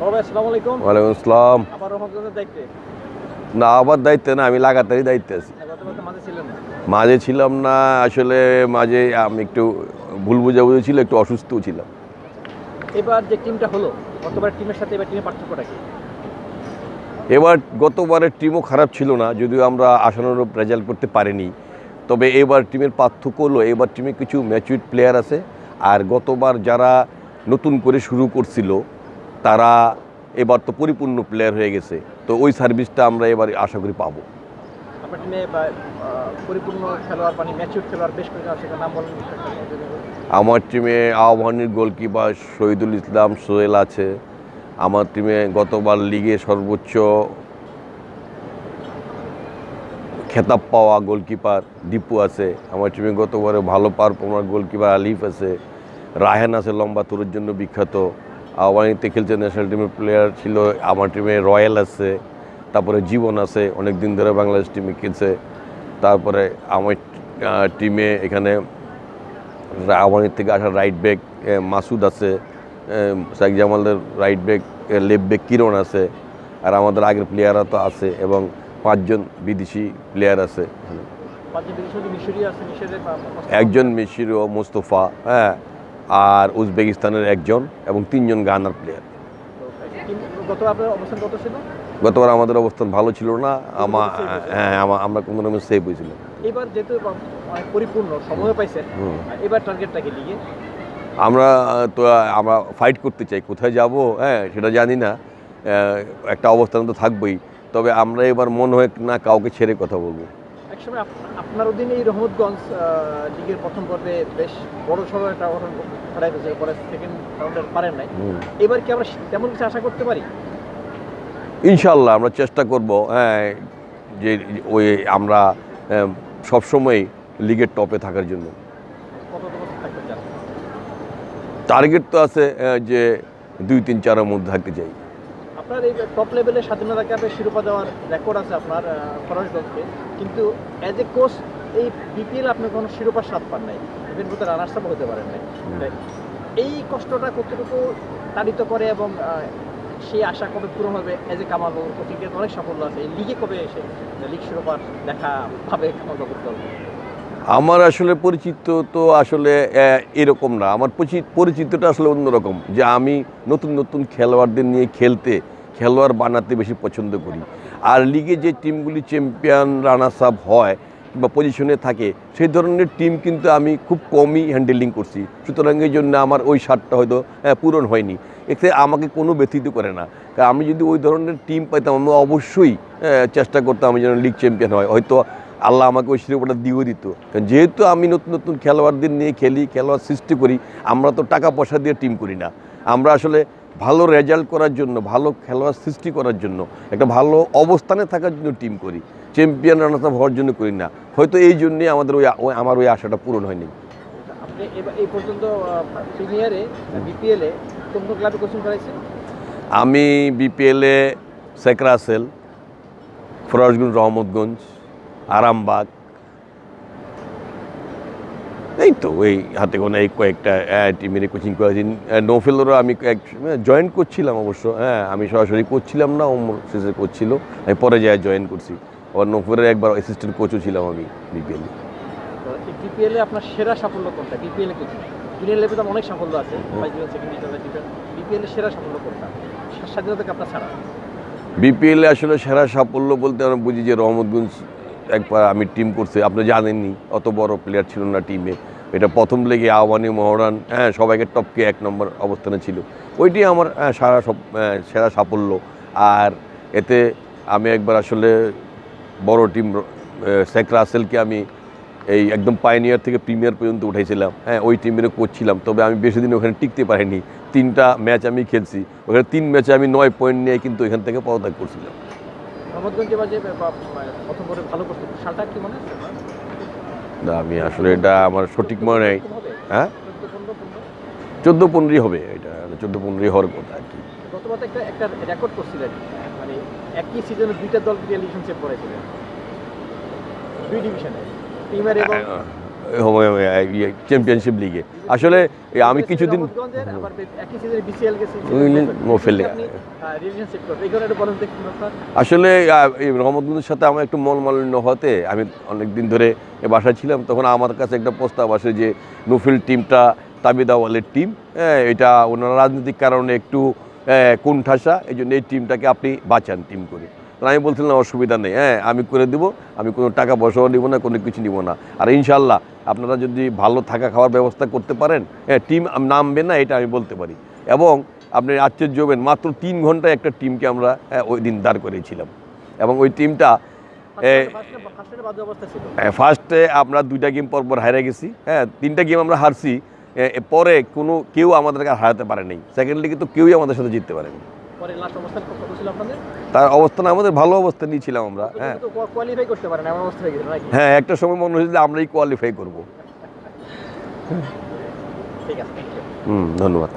ওয়ালাইকুম আসসালাম। না আবার দায়িত্বে না আমি লাগাতারই দায়িত্বে আছি। না। মাঝে ছিলাম না আসলে মাঝে আমি একটু ভুল বুঝাবুঝি ছিল একটু অসুস্থও ছিলাম। এবার যে টিমটা হলো গতবার টিমের সাথে এবার টিমের পার্থক্যটা কি? এবার গতবারের টিমও খারাপ ছিল না যদিও আমরা আশানুরূপ রেজাল্ট করতে পারিনি। তবে এবার টিমের পার্থক্য হলো এবার টিমে কিছু ম্যাচুইড প্লেয়ার আছে আর গতবার যারা নতুন করে শুরু করছিল তারা এবার তো পরিপূর্ণ প্লেয়ার হয়ে গেছে। তো ওই সার্ভিসটা আমরা এবার আশা করি পাবো। মানে আমার টিমে আহ্বানের গোলকিপার শহীদুল ইসলাম সোহেল আছে। আমার টিমে গতবার লিগে সর্বোচ্চ খেতাব পাওয়া গোলকিপার দীপু আছে। আমার টিমে গতবারে ভালো পারফর্মার গোলকিপার আলিফ আছে। রাহেন আছে লম্বা তোরের জন্য বিখ্যাত। আহ্বানিতে খেলছে ন্যাশনাল টিমের প্লেয়ার ছিল আমার টিমে রয়্যাল আছে তারপরে জীবন আছে অনেক দিন ধরে বাংলাদেশ টিমে খেলছে তারপরে আমার টিমে এখানে আওয়ানির থেকে আসা রাইট ব্যাক মাসুদ আছে Sheikh জামালদের right back left back Kiran আছে আর আমাদের আগের প্লেয়াররা তো আছে এবং পাঁচজন বিদেশি প্লেয়ার আছে। একজন মিশির ও মোস্তফা হ্যাঁ। আর উজবেকিস্তানের একজন এবং তিনজন গানার প্লেয়ার গতবার আমাদের অবস্থান ভালো ছিল না আমা হ্যাঁ আমরা কোনো রকম সেভ হয়েছিল। এবার যেহেতু পরিপূর্ণ সময় পাইছেন এবার টার্গেটটা কি লিগে আমরা তো আমরা ফাইট করতে চাই কোথায় যাব? হ্যাঁ সেটা জানি না। একটা অবস্থান তো থাকবোই। তবে আমরা এবার মনে হয় না কাউকে ছেড়ে কথা বলব। আপ- আপনার অধীনে এই রহমতগঞ্জ লিগের প্রথম পর্বে বেশ বড় সড়ো একটা অঘটন ঘটাই গেছে পরে সেকেন্ড রাউন্ডে পারেন নাই। এবার কি আমরা তেমন কিছু আশা করতে পারি? ইনশাল্লাহ আমরা চেষ্টা করব হ্যাঁ যে ওই আমরা সবসময় লিগের টপে থাকার জন্য। টার্গেট তো আছে যে দুই তিন চারের মধ্যে থাকতে চাই। আপনার এই টপ লেভেলে স্বাধীনতা কাপে শিরোপা দেওয়ার রেকর্ড আছে আপনার আহ, ফরাসগঞ্জকে কিন্তু অ্যাজ এ কোচ এই বিপিএল আপনি কোনো শিরোপার স্বাদ পান নাই। ইভেন বোধহয় রানার্স আপ হতে পারেন নাই। এই কষ্টটা কতটুকু তাড়িত করে এবং সেই আশা কবে পূরণ হবে এজ এ কামাল কোচিংয়ের অনেক সাফল্য আছে। এই লিগে কবে এসে লিগ শিরোপার দেখা পাবে কামাল বাবুর দল? আমার আসলে পরিচিত তো আসলে এরকম না। আমার পরিচি- পরিচিতটা আসলে অন্যরকম। যে আমি নতুন নতুন খেলোয়াড়দের নিয়ে খেলতে খেলোয়াড় বানাতে বেশি পছন্দ করি। আর লিগে যে টিমগুলি চ্যাম্পিয়ন রানার্স আপ হয় কিংবা পজিশনে থাকে, সেই ধরনের টিম কিন্তু আমি খুব কমই হ্যান্ডেলিং করছি। সুতরাং এই জন্য আমার ওই স্বাদটা হয়তো পূরণ হয়নি। এতে আমাকে কোনো ব্যথিত করে না। আমি যদি ওই ধরনের টিম পাইতাম, আমি অবশ্যই চেষ্টা করতাম আমি যেন লিগ চ্যাম্পিয়ন হয়। হয়তো আল্লাহ আমাকে ওই শিরোপাটা দিয়েও দিত। কারণ যেহেতু আমি নতুন নতুন খেলোয়াড়দের নিয়ে খেলি, খেলোয়াড় সৃষ্টি করি, আমরা তো টাকা পয়সা দিয়ে টিম করি না। আমরা আসলে ভালো রেজাল্ট করার জন্য ভালো খেলোয়াড় সৃষ্টি করার জন্য একটা ভালো অবস্থানে থাকার জন্য টিম করি। চ্যাম্পিয়ন রানার্স আপ হওয়ার জন্য করি না। হয়তো এই জন্যে আমাদের ওই আমার ওই আশাটা পূরণ হয়নি। এই পর্যন্ত বিপিএলে কোন কোন ক্লাবে কোচিং করাইছেন? আমি বিপিএলে রাসেল ফরাজগঞ্জ রহমতগঞ্জ আরামবাগ এই তো ওই হাতে গোনা এই কয়েকটা টিমের কোচিং করেছি নৌফেলেরও আমি এক জয়েন করছিলাম অবশ্য হ্যাঁ আমি সরাসরি করছিলাম না ওমর শেষে করছিল। আমি পরে যায় জয়েন করছি। আবার নৌফেলের একবার অ্যাসিস্ট্যান্ট কোচও ছিলাম আমি বিপিএলে বিপিএলে আপনার সেরা সাফল্য কোনটা? বিপিএলে কোচিং জুনিয়র লেভেলে তো অনেক সাফল্য আছে বিপিএলে সেরা সাফল্য কোনটা? স্বাধীনতা কাপটা ছাড়া? বিপিএলে আসলে সেরা সাফল্য বলতে আমরা বুঝি যে রহমতগঞ্জ একবার আমি টিম করছে। আপনি জানেননি অত বড় প্লেয়ার ছিল না টিমে এটা প্রথম লেগে আহ্বানি মহরান হ্যাঁ সবাইকে টপকে এক নম্বর অবস্থানে ছিল। ওইটি আমার সারা সব সেরা সাফল্য। আর এতে আমি একবার আসলে বড় টিম শেখ রাসেলকে আমি এই একদম পাইনিয়ার থেকে প্রিমিয়ার পর্যন্ত উঠেছিলাম হ্যাঁ ওই টিমের কোচ ছিলাম। তবে আমি বেশি দিন ওখানে টিকতে পারিনি। তিনটা ম্যাচ আমি খেলছি। ওখানে তিন ম্যাচে আমি নয় পয়েন্ট নিয়ে কিন্তু এখান থেকে পদত্যাগ করছিলাম? না আমি আসলে এটা আমার সঠিক মনে নেই। হ্যাঁ? চোদ্দ, পনেরো, পনেরো? চোদ্দ পনেরোই হবে এটা চোদ্দ পনেরোই হওয়ার কথা আর কি। চ্যাম্পিয়নশিপ লিগে আসলে আমি কিছুদিন। আসলে রহমতগঞ্জের সাথে আমার একটু মন মালিন্য হতে আমি অনেক দিন ধরে এ বাসায় ছিলাম তখন আমার কাছে একটা প্রস্তাব আসে যে নুফিল টিমটা তাবিদাওয়ালের টিম। হ্যাঁ এটা ওনারা রাজনৈতিক কারণে একটু কোণঠাসা এই জন্য এই টিমটাকে আপনি বাঁচান টিম করে। আমি বলছিলাম অসুবিধা নেই। হ্যাঁ আমি করে দেবো আমি কোনো টাকা পয়সাও নিব না কোনো কিছু নিব না। আর ইনশাল্লাহ আপনারা যদি ভালো থাকা খাওয়ার ব্যবস্থা করতে পারেন হ্যাঁ টিম নামবে না এটা আমি বলতে পারি। এবং আপনি আশ্চর্য হবেন মাত্র তিন ঘন্টায় একটা টিমকে আমরা হ্যাঁ, ওই দিন দাঁড় করিয়েছিলাম। এবং ওই টিমটা ফার্স্টে ফার্স্টে আমরা দুইটা গেম পর পর হারে গেছি হ্যাঁ তিনটা গেম আমরা হারছি পরে কোনো কেউ আমাদেরকে হারাতে পারে নাই সেকেন্ড লিগে তো কেউই আমাদের সাথে জিততে পারেনি। তার অবস্থান আমাদের ভালো অবস্থা নিয়েছিলাম আমরা হ্যাঁ। হয়ে একটা সময় মনে হয়েছিল যে আমরাই কোয়ালিফাই করব. হুম ধন্যবাদ।